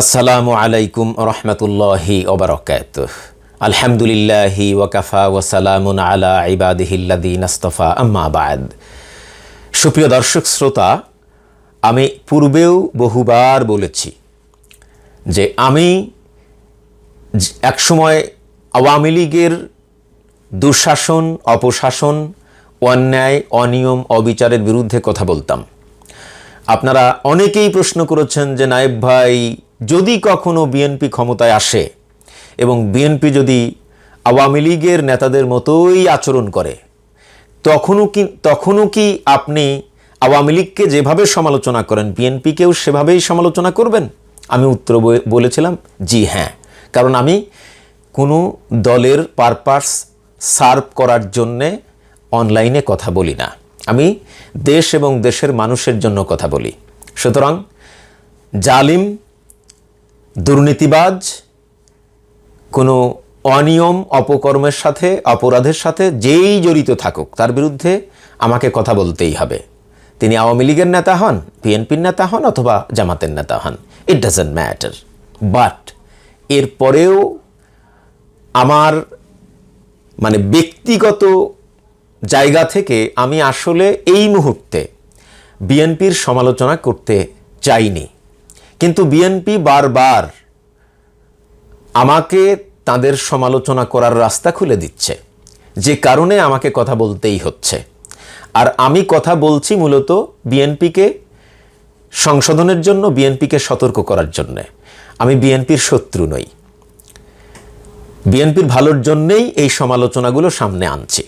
আসসালামু আলাইকুম রহমতুল্লাহি ওবরকাত আলহামদুলিল্লাহি ওয়াকাফা ওয়াসালামুন আলা ইবাদিহিল্লাদিন আস্তফা আম্মা বাদ সুপ্রিয় দর্শক শ্রোতা, আমি পূর্বেও বহুবার বলেছি যে আমি একসময় আওয়ামী লীগের দুঃশাসন, অপশাসন, অন্যায়, অনিয়ম, অবিচারের বিরুদ্ধে কথা বলতাম। আপনারা অনেকেই প্রশ্ন করেছেন যে, নায়েব ভাই যদি কখনো বিএনপি ক্ষমতায় আসে এবং বিএনপি যদি আওয়ামী লীগের নেতাদের মতোই আচরণ করে, তখনও কি তখনও কি আপনি আওয়ামী লীগকে যেভাবে সমালোচনা করেন, বিএনপিকেও সেভাবেই সমালোচনা করবেন? আমি উত্তর বলেছিলাম, জি হ্যাঁ। কারণ আমি কোনো দলের পারপাস সার্ভ করার জন্যে অনলাইনে কথা বলি না। আমি দেশ এবং দেশের মানুষের জন্য কথা বলি। সুতরাং জালিম দুর্নীতিবাজ, কোনো অনিয়ম অপকর্মের সাথে, অপরাধের সাথে যেই জড়িত থাকুক, তার বিরুদ্ধে আমাকে কথা বলতেই হবে। তিনি আওয়ামী লীগের নেতা হন, বিএনপির নেতা হন অথবা জামাতের নেতা হন। ইট ডাজেন্ট ম্যাটার বাট এরপরেও আমার মানে ব্যক্তিগত জায়গা থেকে আমি আসলে এই মুহূর্তে বিএনপির সমালোচনা করতে চাইনি। কিন্তু বিএনপি বারবার আমাকে তাদের সমালোচনা করার রাস্তা খুলে দিচ্ছে। যে কারণে আমাকে কথা বলতেই হচ্ছে। আর আমি কথা বলছি মূলত বিএনপিকে সংশোধনের জন্য বিএনপিকে সতর্ক করার জন্য। আমি বিএনপির শত্রু নই। বিএনপির ভালোর জন্যেই এই সমালোচনাগুলো সামনে আনছি।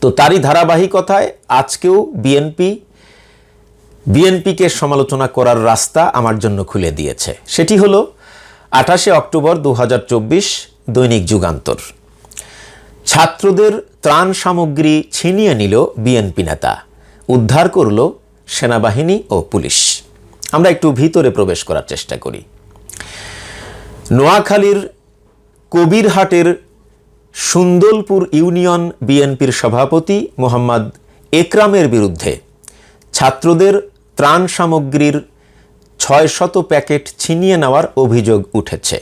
তো তারই ধারাবাহিকতায় আজকেও বিএনপি বিএনপিকে সমালোচনা করার রাস্তা আমার জন্য খুলে দিয়েছে। সেটি হল, আঠাশে অক্টোবর দু হাজার চব্বিশ দৈনিক যুগান্তর। ছাত্রদের ত্রাণ সামগ্রী ছিনিয়ে নিল বিএনপি নেতা। উদ্ধার করল সেনাবাহিনী ও পুলিশ। আমরা একটু ভিতরে প্রবেশ করার চেষ্টা করি। নোয়াখালীর কবিরহাটের সুন্দলপুর ইউনিয়ন বিএনপির সভাপতি মোহাম্মদ একরামের বিরুদ্ধে ছাত্রদের ত্রাণ সামগ্রীর ছয় শত প্যাকেট ছিনিয়ে নেওয়ার অভিযোগ উঠেছে।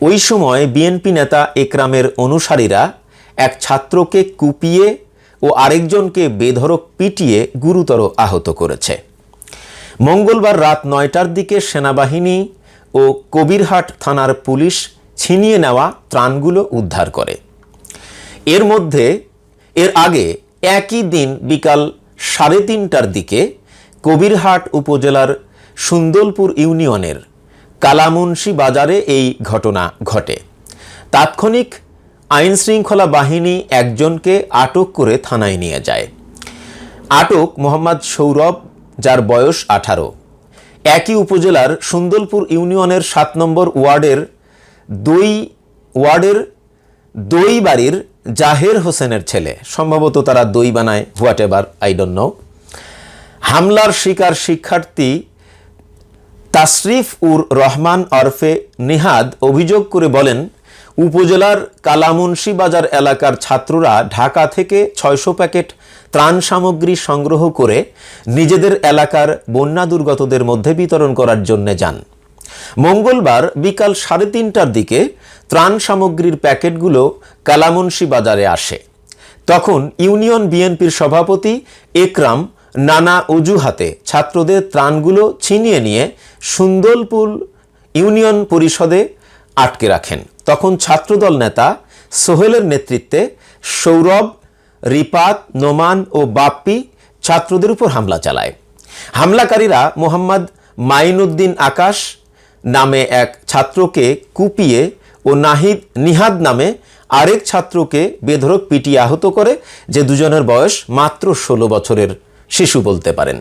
ওই সময় বিএনপি নেতা একরামের অনুসারীরা এক ছাত্রকে কুপিয়ে ও আরেকজনকে বেধড়ক পিটিয়ে গুরুতর আহত করেছে। মঙ্গলবার রাত নয়টার দিকে সেনাবাহিনী ও কবিরহাট থানার পুলিশ ছিনিয়ে নেওয়া ত্রাণগুলো উদ্ধার করে। এর মধ্যে, এর আগে একই দিন বিকাল সাড়ে তিনটার দিকে কবিরহাট উপজেলার সুন্দলপুর ইউনিয়নের কালামুন্সি বাজারে এই ঘটনা ঘটে। তাৎক্ষণিক আইন শৃঙ্খলা বাহিনী একজনকে আটক করে থানায় নিয়ে যায়। আটক মোহাম্মদ সৌরভ, যার বয়স আঠারো। একই উপজেলার সুন্দরপুর ইউনিয়নের সাত নম্বর ওয়ার্ডের দই ওয়ার্ডের দই বাড়ির জাহের হোসেনের ছেলে। সম্ভবত তারা দই বানায়, whatever I don't know হামলার শিকার শিক্ষার্থী তাসরিফ উর রহমান অরফে নিহাদ অভিযোগ করে বলেন, উপজেলার কালামুন্সি বাজার এলাকার ছাত্ররা ঢাকা থেকে ছয়শো প্যাকেট ত্রাণ সামগ্রী সংগ্রহ করে নিজেদের এলাকার বন্যা দুর্গতদের মধ্যে বিতরণ করার জন্য যান। মঙ্গলবার বিকাল সাড়ে তিনটার দিকে ত্রাণ সামগ্রীর প্যাকেটগুলো কালামুন্সি বাজারে আসে। তখন ইউনিয়ন বিএনপির সভাপতি একরাম নানা অজুহাতে ছাত্রদের ত্রাণগুলো ছিনিয়ে নিয়ে সুন্দরপুর ইউনিয়ন পরিষদে আটকে রাখেন। তখন ছাত্রদল নেতা সোহেলের নেতৃত্বে সৌরভ, রিপাত, নোমান ও বাপ্পি ছাত্রদের উপর হামলা চালায়। হামলাকারীরা মোহাম্মদ মাইনুদ্দিন আকাশ নামে এক ছাত্রকে কুপিয়ে ও নাহিদ নিহাদ নামে আরেক ছাত্রকে বেধড়ক পিটিয়ে আহত করে, যে দুজনের বয়স মাত্র ষোলো বছরের। শিশু বলতে পারেন।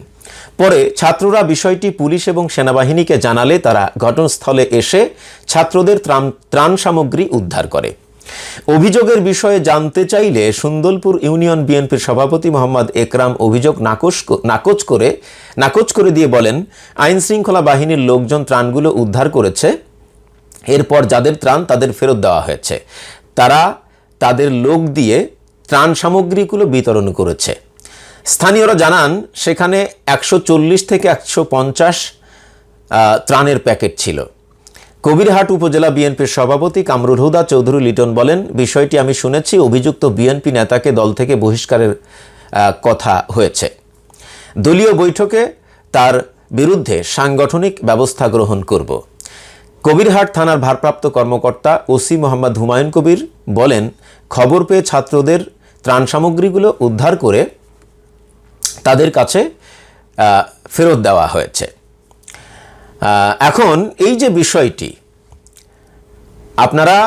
পরে ছাত্ররা বিষয়টি পুলিশ এবং সেনাবাহিনীকে জানালে তারা ঘটনাস্থলে এসে ছাত্রদের ত্রাণ ত্রাণ সামগ্রী উদ্ধার করে। অভিযোগের বিষয়ে জানতে চাইলে সুন্দরপুর ইউনিয়ন বিএনপির সভাপতি মোহাম্মদ একরাম অভিযোগ নাকচ নাকচ করে নাকচ করে দিয়ে বলেন, আইন শৃঙ্খলা বাহিনীর লোকজন ত্রাণগুলো উদ্ধার করেছে। এরপর যাদের ত্রাণ তাদের ফেরত দেওয়া হয়েছে। তারা তাদের লোক দিয়ে ত্রাণ সামগ্রীগুলো বিতরণ করেছে। স্থানীয়রা জানান, সেখানে একশো চল্লিশ থেকে একশো পঞ্চাশ ত্রাণের প্যাকেট ছিল। কবিরহাট উপজেলা বিএনপির সভাপতি কামরুল হুদা চৌধুরী লিটন বলেন, বিষয়টি আমি শুনেছি, অভিযুক্ত বিএনপি নেতাকে দল থেকে বহিষ্কারের কথা হয়েছে। দলীয় বৈঠকে তার বিরুদ্ধে সাংগঠনিক ব্যবস্থা গ্রহণ করব। কবিরহাট থানার ভারপ্রাপ্ত কর্মকর্তা ওসি মোহাম্মদ হুমায়ুন কবির বলেন, খবর পেয়ে ছাত্রদের ত্রাণ সামগ্রীগুলো উদ্ধার করে তাদের কাছে ফেরত দেওয়া হয়েছে। এখন এই যে বিষয়টি, আপনারা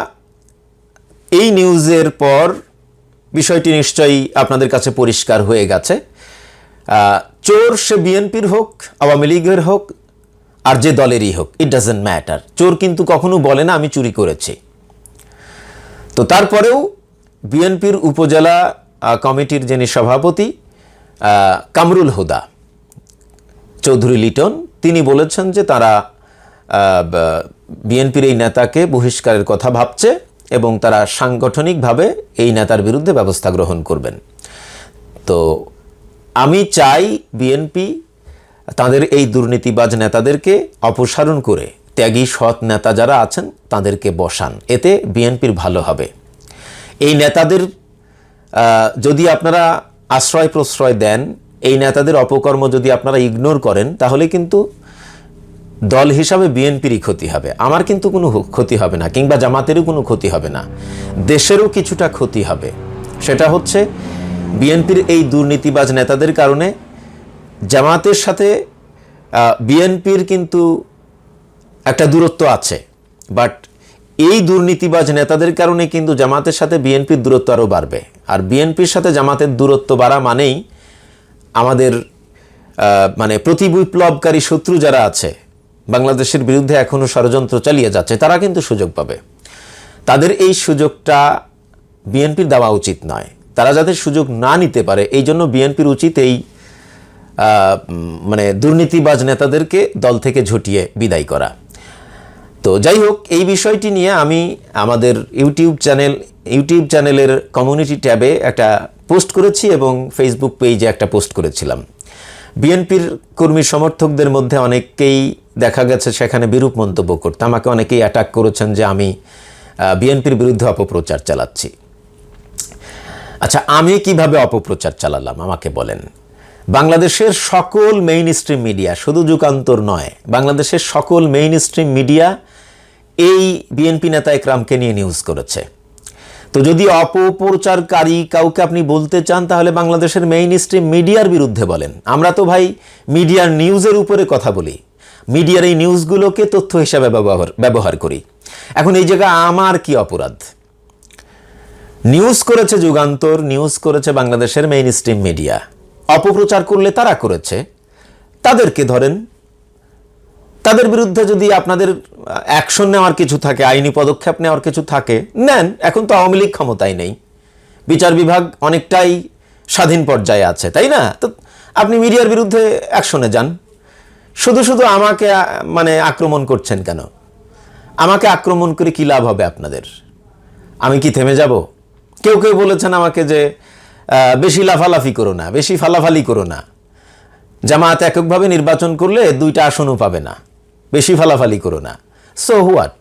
এই নিউজের পর বিষয়টি নিশ্চয়ই আপনাদের কাছে পরিষ্কার হয়ে গেছে। চোর সে বিএনপির হোক, আওয়ামী লীগের হোক, আর যে দলেরই হোক ইট ডাজেন্ট ম্যাটার চোর কিন্তু কখনো বলে না, আমি চুরি করেছি। তো তারপরেও বিএনপির উপজেলা কমিটির যিনি সভাপতি কামরুল হুদা, চৌধুরী লিটন, তিনি বলেছেন যে তারা বিএনপির এই নেতাকে বহিষ্কারের কথা ভাবছে এবং তারা সাংগঠনিকভাবে এই নেতার বিরুদ্ধে ব্যবস্থা গ্রহণ করবেন। তো আমি চাই বিএনপি তাদের এই দুর্নীতিবাজ নেতাদেরকে অপসারণ করে, ত্যাগী সৎ নেতা যারা আছেন তাদেরকে বসান, এতে বিএনপির ভালো হবে। এই নেতাদের যদি আপনারা আশ্রয় প্রশ্রয় দেন, এই নেতাদের অপকর্ম যদি আপনারা ইগনোর করেন, তাহলে কিন্তু দল হিসাবে বিএনপিরই ক্ষতি হবে। আমার কিন্তু কোনো ক্ষতি হবে না, কিংবা জামাতেরও কোনো ক্ষতি হবে না। দেশেরও কিছুটা ক্ষতি হবে। সেটা হচ্ছে, বিএনপির এই দুর্নীতিবাজ নেতাদের কারণে জামাতের সাথে বিএনপির কিন্তু একটা দূরত্ব আছে। বাট এই দুর্নীতিবাজ নেতাদের কারণে কিন্তু জামাতের সাথে বিএনপির দূরত্ব আরও বাড়বে। আর বিএনপির সাথে জামাতের দূরত্ব বাড়া মানেই আমাদের মানে প্রতি বিপ্লবকারী শত্রু যারা আছে, বাংলাদেশের বিরুদ্ধে এখনও ষড়যন্ত্র চালিয়ে যাচ্ছে, তারা কিন্তু সুযোগ পাবে। তাদের এই সুযোগটা বিএনপির দেওয়া উচিত নয়। তারা যাতে সুযোগ না নিতে পারে, এই জন্য বিএনপির উচিত এই মানে দুর্নীতিবাজ নেতাদেরকে দল থেকে ঝটিয়ে বিদায় করা। তো যাই হোক, এই বিষয়টি নিয়ে আমি আমাদের ইউটিউব চ্যানেল, ইউটিউব চ্যানেলের কমিউনিটি ট্যাবে একটা পোস্ট করেছি এবং ফেসবুক পেজে একটা পোস্ট করেছিলাম। বিএনপির কর্মী সমর্থকদের মধ্যে অনেককেই দেখা গেছে, সেখানে বিরূপ মন্তব্য করতে। আমাকে অনেকেই অ্যাটাক করেছেন যে আমি বিএনপির বিরুদ্ধে অপপ্রচার চালাচ্ছি। আচ্ছা আমি কীভাবে অপপ্রচার চালালাম, আমাকে বলেন। বাংলাদেশের সকল মেইন স্ট্রিম মিডিয়া শুধু যুগান্তর নয়, বাংলাদেশের সকল মেইন স্ট্রিম মিডিয়া এই বিএনপি নেতা একরামকে নিয়ে নিউজ করেছে। তো যদি অপপ্রচারকারী কাউকে আপনি বলতে চান, তাহলে বাংলাদেশের মেইন স্ট্রিম মিডিয়ার বিরুদ্ধে বলেন। আমরা তো ভাই মিডিয়ার নিউজের উপরে কথা বলি। মিডিয়ার এই নিউজগুলোকে তথ্য হিসাবে ব্যবহার ব্যবহার করি। এখন এই জায়গায় আমার কি অপরাধ? নিউজ করেছে যুগান্তর নিউজ করেছে বাংলাদেশের মেইন স্ট্রিম মিডিয়া অপপ্রচার করলে তারা করেছে। তাদেরকে ধরেন তাদের বিরুদ্ধে যদি আপনাদের অ্যাকশন নেওয়ার কিছু থাকে, আইনি পদক্ষেপ নেওয়ার কিছু থাকে, নেন। এখন তো আওয়ামী লীগ ক্ষমতায় নেই। বিচার বিভাগ অনেকটাই স্বাধীন পর্যায়ে আছে, তাই না? তো আপনি মিডিয়ার বিরুদ্ধে অ্যাকশনে যান। শুধু শুধু আমাকে মানে আক্রমণ করছেন কেন? আমাকে আক্রমণ করে কি লাভ হবে আপনাদের? আমি কি থেমে যাব? কেউ কেউ বলেছেন আমাকে যে বেশি লাফালাফি করো না, বেশি ফালাফালি করো না। জামায়াত এককভাবে নির্বাচন করলে দুইটা আসনও পাবে না। বেশি ফালাফালি করো না। সো হোয়াট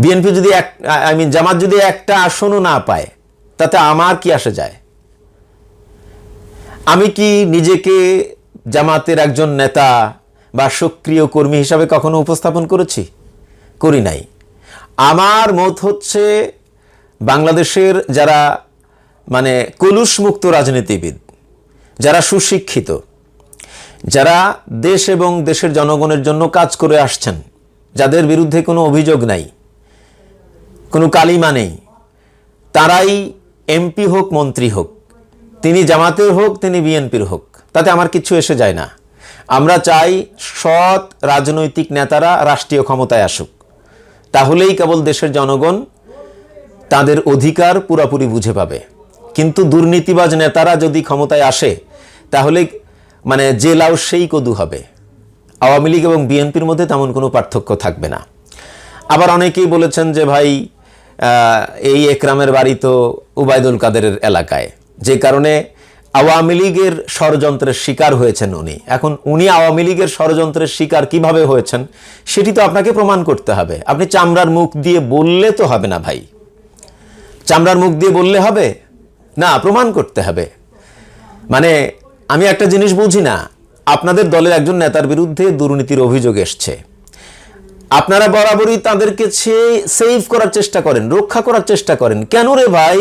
বিএনপি যদি এক আই মিন জামাত যদি একটা আসনও না পায়, তাতে আমার কি আসে যায়? আমি কি নিজেকে জামাতের একজন নেতা বা সক্রিয় কর্মী হিসাবে কখনো উপস্থাপন করেছি? করি নাই। আমার মত হচ্ছে বাংলাদেশের যারা মানে কলুষমুক্ত রাজনীতিবিদ, যারা সুশিক্ষিত যারা দেশ এবং দেশের জনগণের জন্য কাজ করে আসছেন, যাদের বিরুদ্ধে কোনো অভিযোগ নাই, কোনো কালিমা নেই, তারাই এমপি হোক, মন্ত্রী হোক, তিনি জামাতের হোক, তিনি বিএনপির হোক, তাতে আমার কিছু এসে যায় না। আমরা চাই সৎ রাজনৈতিক নেতারা রাষ্ট্রীয় ক্ষমতায় আসুক। তাহলেই কেবল দেশের জনগণ তাদের অধিকার পুরাপুরি বুঝে পাবে। কিন্তু দুর্নীতিবাজ নেতারা যদি ক্ষমতায় আসে, তাহলে মানে যে লাউ সেই কদু হবে। আওয়ামী লীগ এবং বিএনপির মধ্যে তেমন কোনো পার্থক্য থাকবে না। আবার অনেকেই বলেছেন যে ভাই এই একরামের বাড়ি তো উবায়দুল কাদেরের এলাকায়। যে কারণে আওয়ামী লীগের ষড়যন্ত্রের শিকার হয়েছেন উনি। এখন উনি আওয়ামী লীগের ষড়যন্ত্রের শিকার কীভাবে হয়েছেন, সেটি তো আপনাকে প্রমাণ করতে হবে। আপনি চামড়ার মুখ দিয়ে বললে তো হবে না ভাই। চামড়ার মুখ দিয়ে বললে হবে? না, প্রমাণ করতে হবে। মানে আমি একটা জিনিস বুঝি না, আপনাদের দলের একজন নেতার বিরুদ্ধে দুর্নীতির অভিযোগ এসছে। আপনারা বরাবরই তাদেরকে সেভ করার চেষ্টা করেন, রক্ষা করার চেষ্টা করেন। কেন রে ভাই?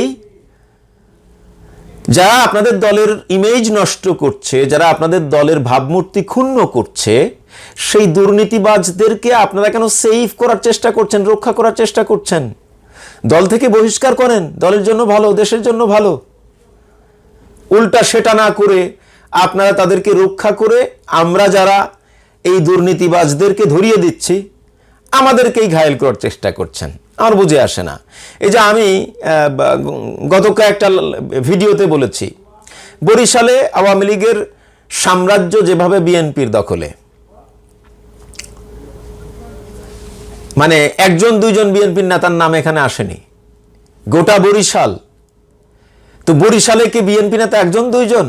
যারা আপনাদের দলের ইমেজ নষ্ট করছে, যারা আপনাদের দলের ভাবমূর্তি ক্ষুণ্ণ করছে, সেই দুর্নীতিবাজদেরকে আপনারা কেন সেভ করার চেষ্টা করছেন, রক্ষা করার চেষ্টা করছেন? দল থেকে বহিষ্কার করেন, দলের জন্য ভালো, দেশের জন্য ভালো। উল্টা সেটা না করে আপনারা তাদেরকে রক্ষা করে আমরা যারা এই দুর্নীতিবাজদেরকে ধরিয়ে দিচ্ছি, আমাদেরকেই ঘায়েল করার চেষ্টা করছেন। আমার বুঝে আসে না। এই যে আমি গত কয়েকটা ভিডিওতে বলেছি, বরিশালে আওয়ামী লীগের সাম্রাজ্য যেভাবে বিএনপির দখলে মানে একজন, দুইজন বিএনপির নেতার নাম এখানে আসেনি। গোটা বরিশাল। তো বরিশালে কি বিএনপি নেতা একজন, দুইজন?